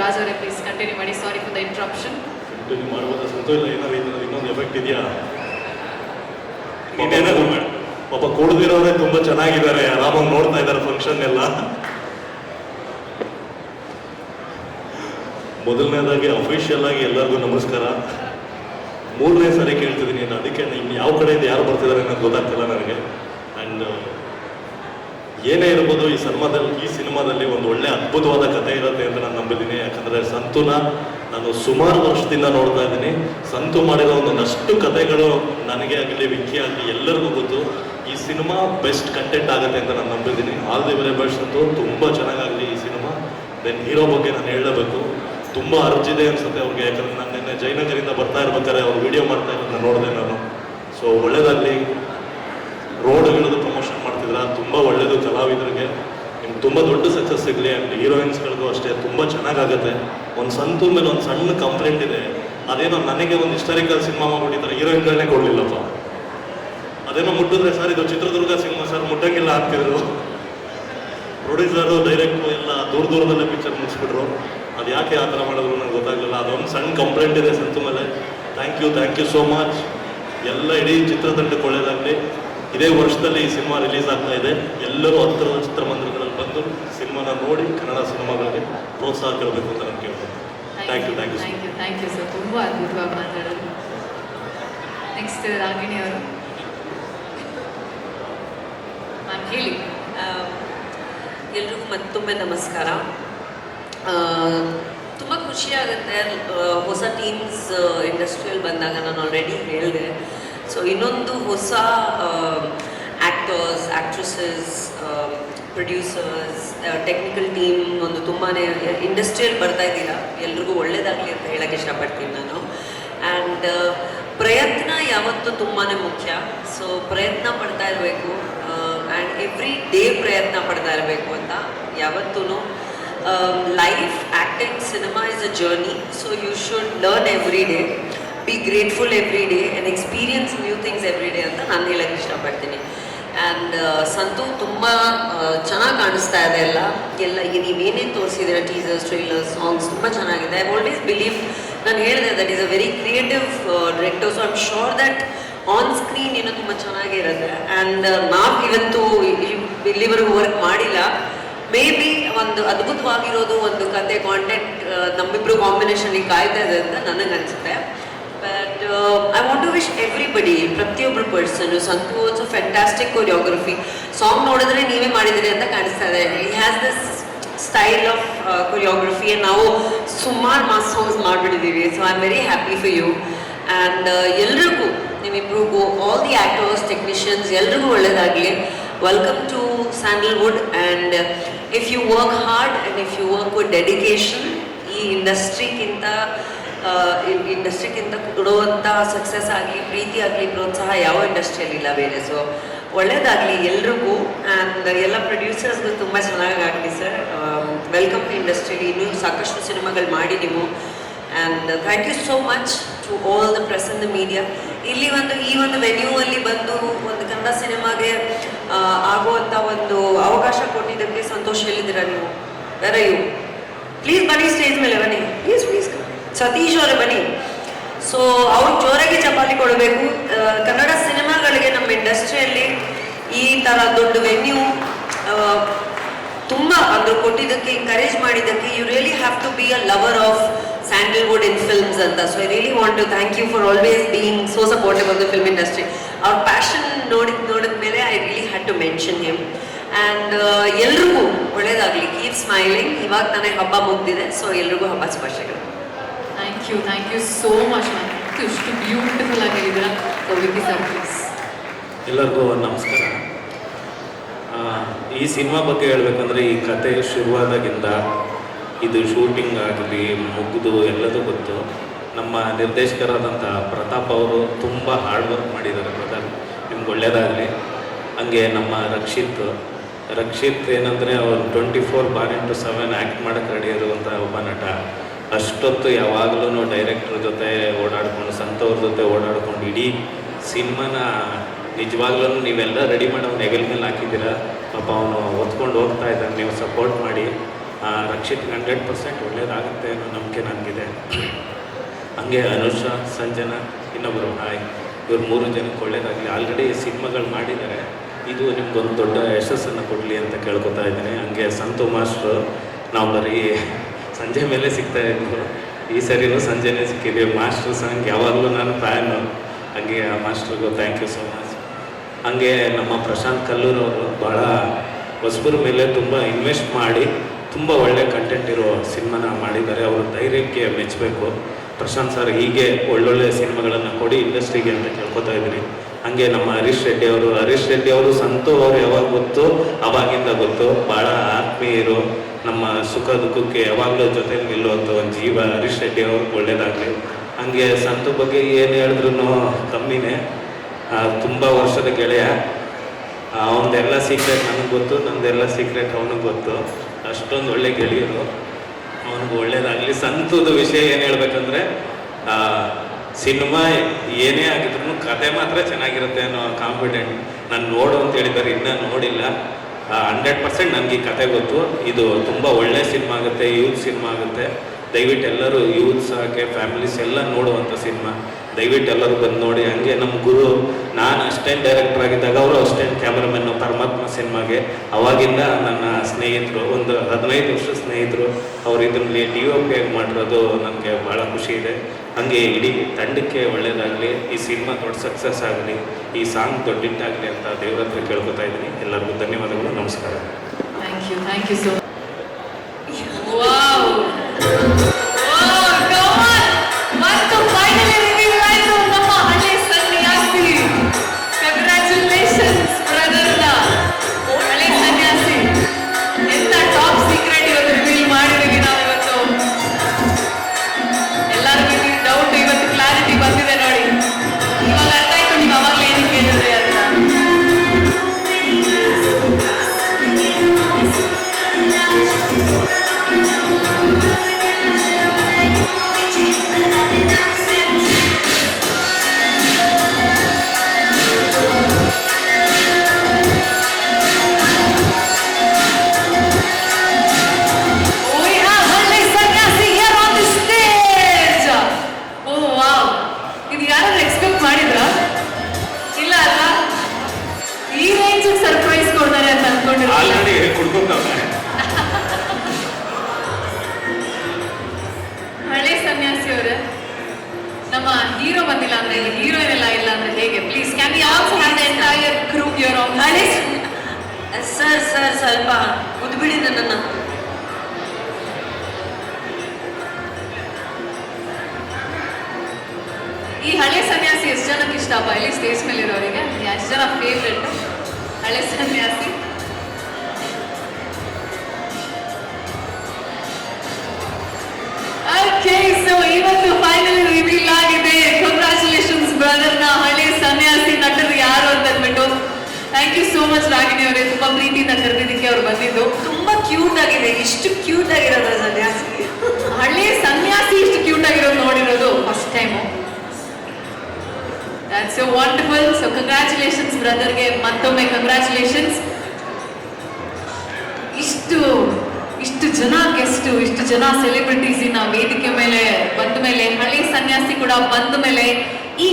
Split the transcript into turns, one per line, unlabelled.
ರಾಜ್ ಅವರೇ please continue ಮಾಡಿ. Sorry for the interruption
continue ಮಾಡ್ಬೋದು ಸಂತೋಷ ಇಲ್ಲ. ಏನಾದ್ರು ಏನಾದ್ರು ಇನ್ನೊಂದು ಎಫೆಕ್ಟ್ ಇದೆಯಾ?
ಇನ್ನೇನಾದ್ರು ಮೇಡಮ್
ಪಾಪ ಕೂಡದಿರೋರೇ ತುಂಬ ಚೆನ್ನಾಗಿದ್ದಾರೆ. ಆರಾಮಾಗಿ ನೋಡ್ತಾ ಇದ್ದಾರೆ ಫಂಕ್ಷನ್ ಎಲ್ಲ. ಮೊದಲನೇದಾಗಿ ಅಫಿಷಿಯಲ್ ಆಗಿ ಎಲ್ಲರಿಗೂ ನಮಸ್ಕಾರ. ಮೂರನೇ ಸಾರಿ ಕೇಳ್ತಿದ್ದೀನಿ ನಾನು. ಅದಕ್ಕೆ ಇನ್ನು ಯಾವ ಕಡೆಯಿಂದ ಯಾರು ಬರ್ತಿದ್ದಾರೆ ಅನ್ನೋದು ಗೊತ್ತಾಗ್ತಿಲ್ಲ ನನಗೆ. ಆ್ಯಂಡ್ ಏನೇ ಇರ್ಬೋದು ಈ ಸಿನಿಮಾದಲ್ಲಿ ಈ ಸಿನಿಮಾದಲ್ಲಿ ಒಂದು ಒಳ್ಳೆ ಅದ್ಭುತವಾದ ಕಥೆ ಇರುತ್ತೆ ಅಂತ ನಾನು ನಂಬಿದ್ದೀನಿ. ಯಾಕಂದರೆ ಸಂತುನ ನಾನು ಸುಮಾರು ವರ್ಷದಿಂದ ನೋಡ್ತಾ ಇದ್ದೀನಿ. ಸಂತು ಮಾಡಿರೋ ಒಂದೊಂದಷ್ಟು ಕಥೆಗಳು ನನಗೆ ಆಗಲಿ, ವಿಕ್ಕಿ ಆಗಲಿ, ಎಲ್ಲರಿಗೂ ಗೊತ್ತು. ಈ ಸಿನಿಮಾ ಬೆಸ್ಟ್ ಕಂಟೆಂಟ್ ಆಗುತ್ತೆ ಅಂತ ನಾನು ನಂಬಿದ್ದೀನಿ. ಆಲ್ ದಿ ವೆರಿ ಬೆಸ್ಟ್ ಅಂತೂ ತುಂಬ ಚೆನ್ನಾಗಾಗಲಿ ಈ ಸಿನಿಮಾ. ದೆನ್ ಹೀರೋ ಬಗ್ಗೆ ನಾನು ಹೇಳಬೇಕು. ತುಂಬ ಅರ್ಜಿದೆ ಅನಿಸುತ್ತೆ ಅವ್ರಿಗೆ. ಯಾಕಂದರೆ ನಾನು ನಿನ್ನೆ ಜಯನಗರಿಂದ ಬರ್ತಾ ಇರ್ಬೇಕಾದ್ರೆ ಅವ್ರು ವಿಡಿಯೋ ಮಾಡ್ತಾ ಇರೋದನ್ನ ನೋಡಿದೆ ನಾನು. ಸೊ ಒಳ್ಳೇದಾಗಲಿ. ರೋಡ್ಗಳದ್ದು ಮಾಡ್ತಿದ್ರ ತುಂಬ ಒಳ್ಳೇದು ಕಲಾವಿದರಿಗೆ. ನಿಮ್ಗೆ ತುಂಬ ದೊಡ್ಡ ಸಕ್ಸಸ್ ಸಿಗಲಿ ಆ್ಯಂಡ್ ಹೀರೋಯಿನ್ಸ್ಗಳಿಗೂ ಅಷ್ಟೇ, ತುಂಬ ಚೆನ್ನಾಗಾಗುತ್ತೆ. ಒಂದು ಸಂತು ಮೇಲೆ ಒಂದು ಸಣ್ಣ ಕಂಪ್ಲೇಂಟ್ ಇದೆ. ಅದೇನೋ ನನಗೆ ಒಂದು ಹಿಸ್ಟಾರಿಕಲ್ ಸಿನಿಮಾ ಮಾಡ್ಬಿಟ್ಟಿದ್ದಾರೆ ಹೀರೋಯಿನ್ಗಳನ್ನೇ ಕೊಡಲಿಲ್ಲಪ್ಪ. ಅದೇನೋ ಮುಟ್ಟಿದ್ರೆ, ಸರ್, ಇದು ಚಿತ್ರದುರ್ಗ ಸಿನಿಮಾ ಸರ್, ಮುಟ್ಟಂಗಿಲ್ಲ ಆಗ್ತಿದ್ರು ಪ್ರೊಡ್ಯೂಸರು ಡೈರೆಕ್ಟ್ರು ಎಲ್ಲ ದೂರ ದೂರದಲ್ಲೇ ಪಿಕ್ಚರ್ ಮುಗಿಸ್ಬಿಟ್ರು. ಅದು ಯಾಕೆ ಆ ಥರ ಮಾಡಿದ್ರು ನನಗೆ ಗೊತ್ತಾಗಲಿಲ್ಲ. ಅದೊಂದು ಸಣ್ಣ ಕಂಪ್ಲೇಂಟ್ ಇದೆ ಸಂತು ಮೇಲೆ. Thank you thank you so much ಎಲ್ಲ ಇಡೀ ಚಿತ್ರತಂಡಕ್ಕೆ ಒಳ್ಳೇದಾಗಲಿ. ಇದೇ ವರ್ಷದಲ್ಲಿ ಈ ಸಿನಿಮಾ ರಿಲೀಸ್ ಆಗ್ತಾ ಇದೆ. ಎಲ್ಲರೂ ಹತ್ತಿರದ ಚಿತ್ರಮಂದಿರಗಳಲ್ಲಿ ಬಂದು ಸಿನಿಮಾನ ನೋಡಿ ಕನ್ನಡ ಸಿನಿಮಾಗಳಿಗೆ ಪ್ರೋತ್ಸಾಹ ಕೊಡಬೇಕು ಅಂತ ನಾನು ಕೇಳ್ತೀನಿ thank you thank you
thank you thank you sir ತುಂಬ ಅದ್ಭುತವಾಗಿ ಮಾತಾಡೋದು ನೆಕ್ಸ್ಟ್ ರಾಗಿಣಿ ಅವರು. ನಾನು ಹೇಳಿ.
ಎಲ್ರಿಗೂ ಮತ್ತೊಮ್ಮೆ ನಮಸ್ಕಾರ. ತುಂಬ ಖುಷಿಯಾಗುತ್ತೆ ಹೊಸ ಟೀಮ್ಸ್ ಇಂಡಸ್ಟ್ರಿಯಲ್ಲಿ ಬಂದಾಗ ನಾನು ಆಲ್ರೆಡಿ ಹೇಳಿದೆ. ಸೊ ಇನ್ನೊಂದು ಹೊಸ actors actresses producers technical team ಒಂದು ತುಂಬಾ ಇಂಡಸ್ಟ್ರಿಯಲ್ ಬರ್ತಾ ಇದ್ದೀರಾ? ಎಲ್ರಿಗೂ ಒಳ್ಳೇದಾಗಲಿ ಅಂತ ಹೇಳೋಕ್ಕೆ ಇಷ್ಟಪಡ್ತೀನಿ ನಾನು. ಆ್ಯಂಡ್ ಪ್ರಯತ್ನ ಯಾವತ್ತೂ ತುಂಬಾ ಮುಖ್ಯ. ಸೊ ಪ್ರಯತ್ನ ಪಡ್ತಾ ಇರಬೇಕು. ಆ್ಯಂಡ್ ಎವ್ರಿ ಡೇ ಪ್ರಯತ್ನ ಪಡ್ತಾ ಇರಬೇಕು ಅಂತ ಯಾವತ್ತೂ life acting cinema is a journey so you should learn every day be grateful every day and experience new things every day ಅಂತ ನಾನು ಹೇಳೋಕ್ಕೆ ಇಷ್ಟಪಡ್ತೀನಿ. ಆ್ಯಂಡ್ ಸಂತು ತುಂಬ ಚೆನ್ನಾಗಿ ಕಾಣಿಸ್ತಾ ಇದೆ ಎಲ್ಲ. ಎಲ್ಲ ನೀವೇನೇನು ತೋರಿಸಿದ್ದೀರ ಟೀಸರ್ಸ್ ಟ್ರೈಲರ್ಸ್ ಸಾಂಗ್ಸ್ ತುಂಬ ಚೆನ್ನಾಗಿದೆ. ಐ ಆಲ್ವೇಸ್ ಬಿಲೀವ್ ನಾನು ಹೇಳಿದೆ that is a very creative director so I'm sure that on screen ಏನೋ ತುಂಬ ಚೆನ್ನಾಗಿರುತ್ತೆ ಆ್ಯಂಡ್ ನಾವು ಇವತ್ತು ಇಲ್ಲಿ- ಇಲ್ಲಿವರೆಗೂ ವರ್ಕ್ ಮಾಡಿಲ್ಲ. ಮೇ ಬಿ ಒಂದು ಅದ್ಭುತವಾಗಿರೋದು ಒಂದು ಕತೆ ಕಾಂಟೆಂಟ್ ನಮ್ಮಿಬ್ರು ಕಾಂಬಿನೇಷನ್ ಕಾಯ್ತಾ ಇದೆ ಅಂತ ನನಗೆ ಅನಿಸುತ್ತೆ. But I want to wish everybody ಪ್ರತಿಯೊಬ್ಬರು person Santhu also fantastic choreography song ನೋಡಿದ್ರೆ ನೀವೇ ಮಾಡಿದಿರಿ ಅಂತ ಕಾಣಿಸ್ತಾ ಇದೆ. ಈ has this style of choreography ನಾವು ಸುಮಾರು mass songs ಮಾಡಿಬಿಟ್ಟಿದ್ದೀವಿ. So I am very happy for you and ಎಲ್ರಿಗೂ, ನಿಮ್ಮಿಬ್ರಿಗೂ ಆಲ್ ದಿ ಆ್ಯಕ್ಟರ್ಸ್ ಟೆಕ್ನಿಷಿಯನ್ಸ್ ಎಲ್ರಿಗೂ ಒಳ್ಳೆಯದಾಗಲಿ welcome to Sandalwood and if you work hard and if you work with dedication ಈ ಇಂಡಸ್ಟ್ರಿಗಿಂತ ಇಂಡಸ್ಟ್ರಿಗಿಂತ ಕೊಡುವಂತಹ success ಆಗಲಿ, ಪ್ರೀತಿ ಆಗಲಿ, ಪ್ರೋತ್ಸಾಹ ಯಾವ ಇಂಡಸ್ಟ್ರಿಯಲ್ಲಿ ಇಲ್ಲ ಬೇರೆ. ಸೊ ಒಳ್ಳೇದಾಗಲಿ ಎಲ್ರಿಗೂ ಆ್ಯಂಡ್ ಎಲ್ಲ ಪ್ರೊಡ್ಯೂಸರ್ಸ್ಗೂ ತುಂಬ ಚೆನ್ನಾಗಿ ಆಗಲಿ ಸರ್ ವೆಲ್ಕಮ್ ಟು ಇಂಡಸ್ಟ್ರಿಲಿ ಇನ್ನೂ ಸಾಕಷ್ಟು ಸಿನಿಮಾಗಳು ಮಾಡಿ ನೀವು. And thank you so much to all the press in the media ಇಲ್ಲಿ ಒಂದು, ಈ ಒಂದು ವೆನ್ಯೂ ಅಲ್ಲಿ ಬಂದು ಒಂದು ಕನ್ನಡ ಸಿನಿಮಾಗೆ ಆಗುವಂಥ ಒಂದು ಅವಕಾಶ ಕೊಟ್ಟಿದ್ದಕ್ಕೆ ಸಂತೋಷ ಹೇಳಿದ್ದೀರಾ ನೀವು? ವೆರ ಯು ಪ್ಲೀಸ್ ಬನ್ನಿ ಸ್ಟೇಜ್ ಮೇಲೆ ಬನ್ನಿ. ಪ್ಲೀಸ್ ಪ್ಲೀಸ್ ಸತೀಶ್ ಅವರೇ ಬನ್ನಿ. ಸೊ ಅವ್ರು ಜೋರಾಗಿ ಚಪಾತಿ ಕೊಡಬೇಕು. ಕನ್ನಡ ಸಿನಿಮಾಗಳಿಗೆ ನಮ್ಮ ಇಂಡಸ್ಟ್ರಿಯಲ್ಲಿ ಈ ಥರ ದೊಡ್ಡ ವೆನ್ಯೂ ತುಂಬ ಅಂದ್ರೆ ಕೊಟ್ಟಿದ್ದಕ್ಕೆ ಎಂಕರೇಜ್ ಮಾಡಿದ್ದಕ್ಕೆ you really have to be a lover of Sandalwood in films ಅಂತ. So I really want to thank you for always being so supportive of the film industry ಅವ್ರ ಪ್ಯಾಷನ್ ನೋಡಿದ ನೋಡಿದ ಮೇಲೆ I really had to mention him and ಎಲ್ರಿಗೂ ಒಳ್ಳೇದಾಗಲಿ. Keep smiling ಇವಾಗ ತಾನೇ ಹಬ್ಬ ಮುಗ್ದಿದೆ. ಸೊ ಎಲ್ರಿಗೂ ಹಬ್ಬ ಸ್ಪರ್ಶಗಳು
you thank you so much ಇಷ್ಟು ಬ್ಯೂಟಿಫುಲ್ ಆಗಿ ಹೇಳಿದ್ದೀರಾ ಸೊ ವಿಕ್ಕಿ ಸರ್ ಪ್ಲೀಸ್
ಎಲ್ಲರಿಗೂ ನಮಸ್ಕಾರ. ಈ ಸಿನಿಮಾ ಬಗ್ಗೆ ಹೇಳ್ಬೇಕಂದ್ರೆ ಈ ಕತೆ ಶುರುವಾದಾಗಿಂದ ಇದು ಶೂಟಿಂಗ್ ಆಗಲಿ, ಮುಗಿದು ಎಲ್ಲದೂ ಗೊತ್ತು. ನಮ್ಮ ನಿರ್ದೇಶಕರಾದಂಥ ಪ್ರತಾಪ್ ಅವರು ತುಂಬ ಹಾರ್ಡ್ ವರ್ಕ್ ಮಾಡಿದ್ದಾರೆ ಪ್ರತಾಪ್. ನಿಮ್ಗೆ ಒಳ್ಳೆಯದಾಗಲಿ ಹಂಗೆ ನಮ್ಮ ರಕ್ಷಿತ್ ರಕ್ಷಿತ್ ಏನಂದರೆ ಅವ್ರು twenty four bar into seven act ಮಾಡೋಕ್ಕೆ ರೆಡಿ ಇರುವಂಥ ಒಬ್ಬ ನಟ. ಅಷ್ಟೊತ್ತು ಯಾವಾಗಲೂ ಡೈರೆಕ್ಟ್ರ್ ಜೊತೆ ಓಡಾಡ್ಕೊಂಡು ಸಂತವ್ರ ಜೊತೆ ಓಡಾಡ್ಕೊಂಡು, ಇಡೀ ಸಿನಿಮಾನ ನಿಜವಾಗ್ಲೂ ನೀವೆಲ್ಲ ರೆಡಿ ಮಾಡಿ ಅವ್ನು ಹೆಗಲ್ ಮೇಲೆ ಹಾಕಿದ್ದೀರ? ಪಾಪ ಅವನು ಹೊತ್ಕೊಂಡು ಹೋಗ್ತಾ ಇದ್ದಾನೆ, ನೀವು ಸಪೋರ್ಟ್ ಮಾಡಿ. ರಕ್ಷಿತ್ ಹಂಡ್ರೆಡ್ ಪರ್ಸೆಂಟ್ ಒಳ್ಳೇದಾಗುತ್ತೆ ಅನ್ನೋ ನಂಬಿಕೆ ನನಗಿದೆ. ಹಂಗೆ ಅನುಷ, ಸಂಜನಾ ಇನ್ನೊಬ್ಬರು ಹಾಯ್. ಇವ್ರು ಮೂರು ಜನಕ್ಕೆ ಒಳ್ಳೇದಾಗಲಿ. ಆಲ್ರೆಡಿ ಸಿನಿಮಾಗಳು ಮಾಡಿದ್ದಾರೆ. ಇದು ನಿಮ್ಗೊಂದು ದೊಡ್ಡ ಯಶಸ್ಸನ್ನು ಕೊಡಲಿ ಅಂತ ಕೇಳ್ಕೊತಾ ಇದ್ದೀನಿ. ಹಂಗೆ ಸಂತು ಮಾಸ್ಟ್ರು, ನಾವು ಬರೀ ಸಂಜೆ ಮೇಲೆ ಸಿಗ್ತಾ ಇದ್ರು ಈ ಸರಿನೂ ಸಂಜೆನೇ ಸಿಕ್ಕಿದೆ ಮಾಸ್ಟ್ರು ಸಂಗ್ ಯಾವಾಗಲೂ ನಾನು ಫ್ಯಾನು ಹಂಗೆ ಆ ಮಾಸ್ಟ್ರಿಗೂ ಥ್ಯಾಂಕ್ ಯು ಸೊ ಮಚ್ ಹಂಗೆ ನಮ್ಮ ಪ್ರಶಾಂತ್ ಕಲ್ಲೂರವರು ಭಾಳ ಹೊಸಬರ ಮೇಲೆ ತುಂಬ ಇನ್ವೆಸ್ಟ್ ಮಾಡಿ ತುಂಬ ಒಳ್ಳೆ ಕಂಟೆಂಟ್ ಇರೋ ಸಿನಿಮಾನ ಮಾಡಿದ್ದಾರೆ. ಅವರು ಧೈರ್ಯಕ್ಕೆ ಮೆಚ್ಚಬೇಕು ಪ್ರಶಾಂತ್ ಸರ್ ಹೀಗೆ ಒಳ್ಳೊಳ್ಳೆ ಸಿನಿಮಾಗಳನ್ನು ಕೊಡಿ ಇಂಡಸ್ಟ್ರಿಗೆ ಅಂತ ಕೇಳ್ಕೊತಾ ಇದ್ದೀನಿ. ಹಂಗೆ ನಮ್ಮ ಹರೀಶ್ ರೆಡ್ಡಿ ಅವರು. ಹರೀಶ್ ರೆಡ್ಡಿ ಅವರು ಸಂತು ಅವರು ಯಾವಾಗ ಗೊತ್ತು? ಅವಾಗಿಂದ ಗೊತ್ತು. ಭಾಳ ಆತ್ಮೀಯರು. ನಮ್ಮ ಸುಖ ದುಃಖಕ್ಕೆ ಯಾವಾಗಲೂ ಜೊತೆ ನಿಲ್ಲುವಂಥ ಒಂದು ಜೀವ ಹರೀಶ್ ರೆಡ್ಡಿ ಅವ್ರಿಗೆ ಒಳ್ಳೇದಾಗಲಿ. ಹಂಗೆ ಸಂತು ಬಗ್ಗೆ ಏನು ಹೇಳಿದ್ರು ಕಮ್ಮಿನೇ. ತುಂಬ ವರ್ಷದ ಗೆಳೆಯ. ಅವನದೆಲ್ಲ ಸೀಕ್ರೆಟ್ ನನಗೆ ಗೊತ್ತು, ನಂದೆಲ್ಲ ಸೀಕ್ರೆಟ್ ಅವನಿಗೆ ಗೊತ್ತು. ಅಷ್ಟೊಂದು ಒಳ್ಳೆ ಗೆಳೆಯರು. ಅವನಿಗೆ ಒಳ್ಳೇದಾಗಲಿ. ಸಂತದ ವಿಷಯ ಏನು ಹೇಳ್ಬೇಕಂದ್ರೆ ಸಿನಿಮಾ ಏನೇ ಆಗಿದ್ರು ಕತೆ ಮಾತ್ರ ಚೆನ್ನಾಗಿರುತ್ತೆ ಅನ್ನೋ ಕಾನ್ಫಿಡೆಂಟ್ ನಾನು ನೋಡು ಅಂತ ಹೇಳಿದ್ದಾರೆ, ಇನ್ನೂ ನೋಡಿಲ್ಲ. ಹಂಡ್ರೆಡ್ ಪರ್ಸೆಂಟ್ ನನಗೆ ಈ ಕತೆ ಗೊತ್ತು. ಇದು ತುಂಬ ಒಳ್ಳೆ ಸಿನಿಮಾ ಆಗುತ್ತೆ ಯೂತ್ ಸಿನಿಮಾ ಆಗುತ್ತೆ. ದಯವಿಟ್ಟು ಎಲ್ಲರೂ ಯೂತ್ಸ್ ಹಾಗೆ ಫ್ಯಾಮಿಲೀಸ್ ಎಲ್ಲ ನೋಡುವಂಥ ಸಿನಿಮಾ. ದಯವಿಟ್ಟು ಎಲ್ಲರೂ ಬಂದು ನೋಡಿ. ಹಂಗೆ ನಮ್ಮ ಗುರು, ನಾನು ಅಸ್ಟೆಂಟ್ ಡೈರೆಕ್ಟರ್ ಆಗಿದ್ದಾಗ ಅವರು ಅಸ್ಟೆಂಟ್ ಕ್ಯಾಮ್ರಾಮ್ಯಾನು ಪರಮಾತ್ಮ ಸಿನಿಮಾಗೆ. ಅವಾಗಿಂದ ನನ್ನ ಸ್ನೇಹಿತರು, ಒಂದು ಹದಿನೈದು ವರ್ಷ ಸ್ನೇಹಿತರು, ಅವರು ಇದರಲ್ಲಿ ಡಿ ಒ ಪಿ ಮಾಡಿರೋದು ನನಗೆ ಭಾಳ ಖುಷಿ ಇದೆ. ಹಂಗೆ ಇಡೀ ತಂಡಕ್ಕೆ ಒಳ್ಳೇದಾಗಲಿ ಈ ಸಿನಿಮಾ ದೊಡ್ಡ ಸಕ್ಸಸ್ ಆಗಲಿ ಈ ಸಾಂಗ್ ದೊಡ್ಡ ಹಿಟ್ಟಾಗಲಿ ಅಂತ ದೇವರ ಹತ್ರ ಕೇಳ್ಕೊತಾ ಇದ್ದೀನಿ. ಎಲ್ಲರಿಗೂ ಧನ್ಯವಾದಗಳು ನಮಸ್ಕಾರ.
Thank you thank you so ಬಂದಿಲ್ಲ ಅಂದ್ರೆ ಹೀರೋಯಿನ್ ಎಲ್ಲ ಇಲ್ಲ ಅಂದ್ರೆ ಹೇಗೆ? Please can you also have the entire group your on
sir sir ಸ್ವಲ್ಪ ಉದ್ಬಿಡಿ ನನ್ನನ್ನು.
ಈ ಹಳೆ ಸನ್ಯಾಸಿ ಎಷ್ಟು ಜನಕ್ಕೆ ಇಷ್ಟಪ್ಪ ಇಲ್ಲಿ ಸ್ಟೇಜ್ ಮೇಲೆ ಇರೋರಿಗೆ ಎಷ್ಟು ಜನ ಫೇವ್ರೆಟ್ ಹಳೆ ಸನ್ಯಾಸಿ? That's so wonderful so congratulations ಬ್ರದರ್ಗೆ ಮತ್ತೊಮ್ಮೆ ಕಂಗ್ರ್ಯಾಚುಲೇಷನ್ಸ್ ಇಷ್ಟು ಇಷ್ಟು ಜನ ಗೆಸ್ಟ್ ಇಷ್ಟು ಜನ ಸೆಲೆಬ್ರಿಟೀಸಿನ ವೇದಿಕೆ ಮೇಲೆ ಬಂದ ಮೇಲೆ ಹಳ್ಳಿ ಸನ್ಯಾಸಿ ಕೂಡ ಬಂದ ಮೇಲೆ ಈ